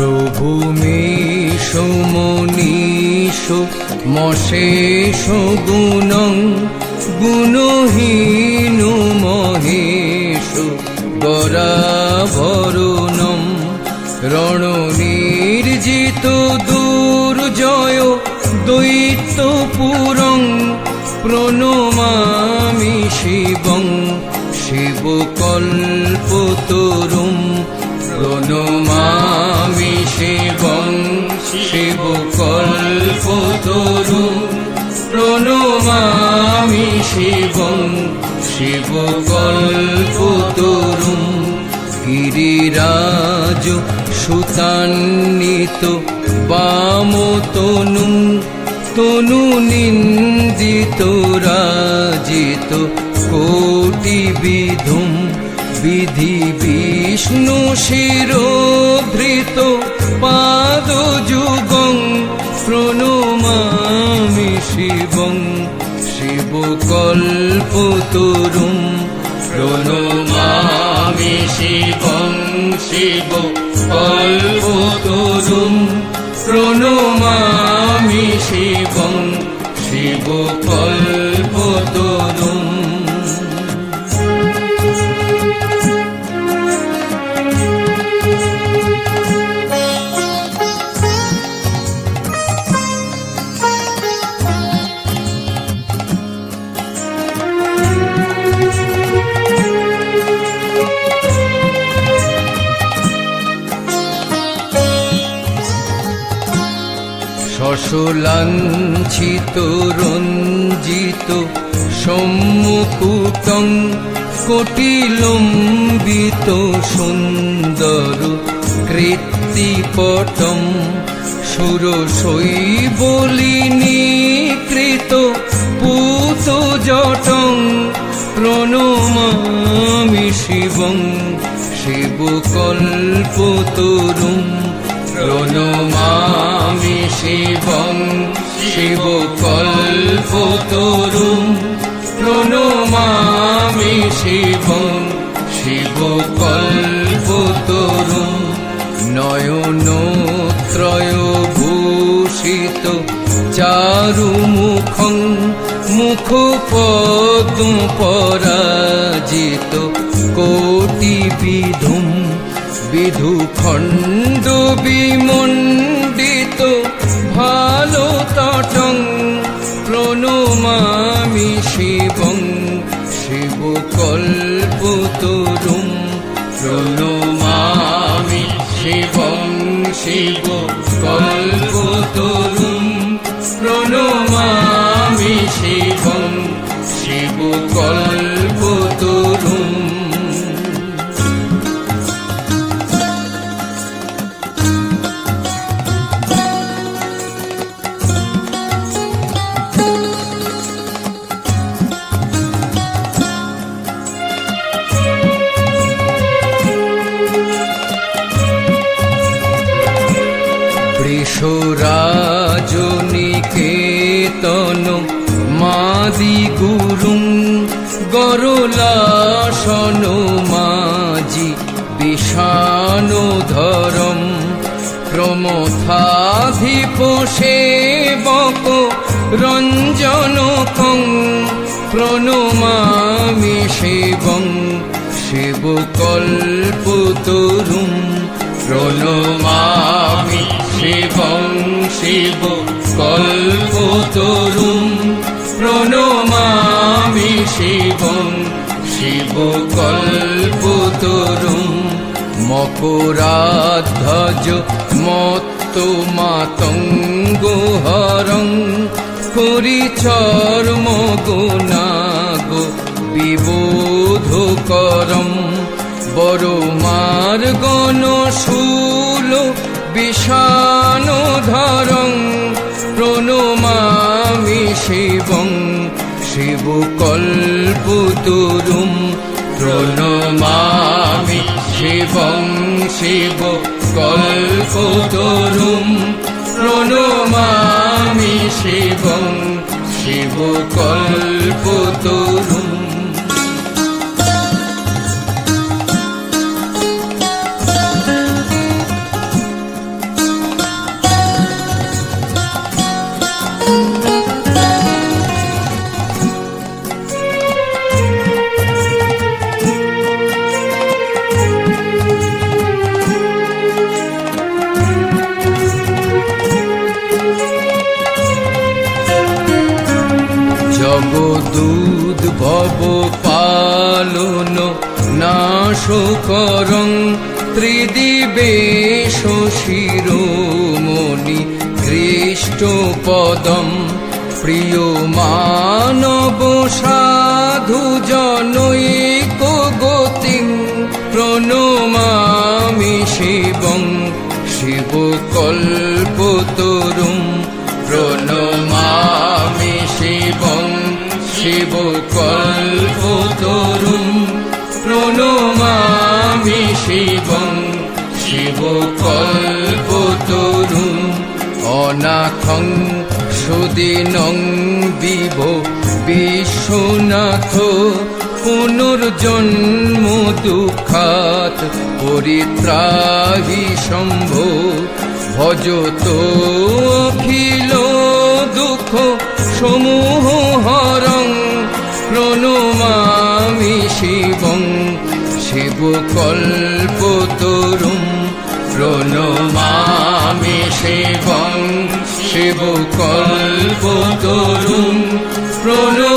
প্রভু মেষ মনীষ মশেষ গুণং গুণহীন মহেশ গরাভরণম রণনির্জিত দুর্জয় দৈত্য পুরং প্রণমামি শিবং শিবকল্পতরুম প্রণমামি শিবকল্পতরুম প্রণমামি শিবং শিবকল্পতরুম গিরিরাজ সুতান্বিত বামতনু, তনু নিন্দিত রাজিত কোটি বিধুম বিধি বিষ্ণু শিরোধৃত পাদ যুগং প্রণমামি শিবং শিবকল্পতরুম প্রণমামি শিবং শিব কল্পতরুম প্রণমামি শিবং শিব শশলাঞ্ছিত রঞ্জিত সম্মুকুটং কোটিলম্বিত সুন্দর কৃত্তিপটম সুরশৈবলিনীকৃত পুত জটং প্রণমামি শিবং শিবকল্পতরুম প্রণমামি শিবং শিবকল্পতরুম প্রণমামি শিবং শিবকল্পতরুম নয়নত্রয় ভূষিত চারুমুখং মুখপদ্ম পরাজিত কোটি বিধুম বিধু খণ্ড বিমণ্ডিত শিবং শিব কল্পতরুম বৃষরাজনিকেতন মাদি গুরুং গরলাসন মাজি বিষাণধরম প্রমথাধিপ সেবক রঞ্জনকং প্রণমামি শিবং শিবকল্পতরুম প্রণমামি শিবং শিব কল্পতরুম প্রণমামি শিবং শিব কল্পতরুম মকরাধ্বজ মত্ত মাতঙ্গ হরং করিচর্ম গুণাগো বিবোধ করম। বড় মার গণ শূল বিষাণ শিবং শিব কল্পতরুম প্রণমামি শিবং শিব কল্পতরুম প্রণমামি শিবং দুধ ভব পালন নাশকরং ত্রিদিবেশ শিরোমণি কৃষ্টপদম প্রিয় মানব সাধু জনৈক গতিং প্রণমামি শিবং শিবকল্প শিব কল্পতরুম প্রণমামি শিবং শিব কল্পতরুম অনাথং সুদিনং বিভ। বিশ্বনাথ, পুনর্জন্ম দুঃখাত পরিত্রাহি শম্ভো ভজত অখিল দুঃখ সমূহ কল্পতরুম প্রণমামি শিবং শিব কল্পতরুম প্রণমামি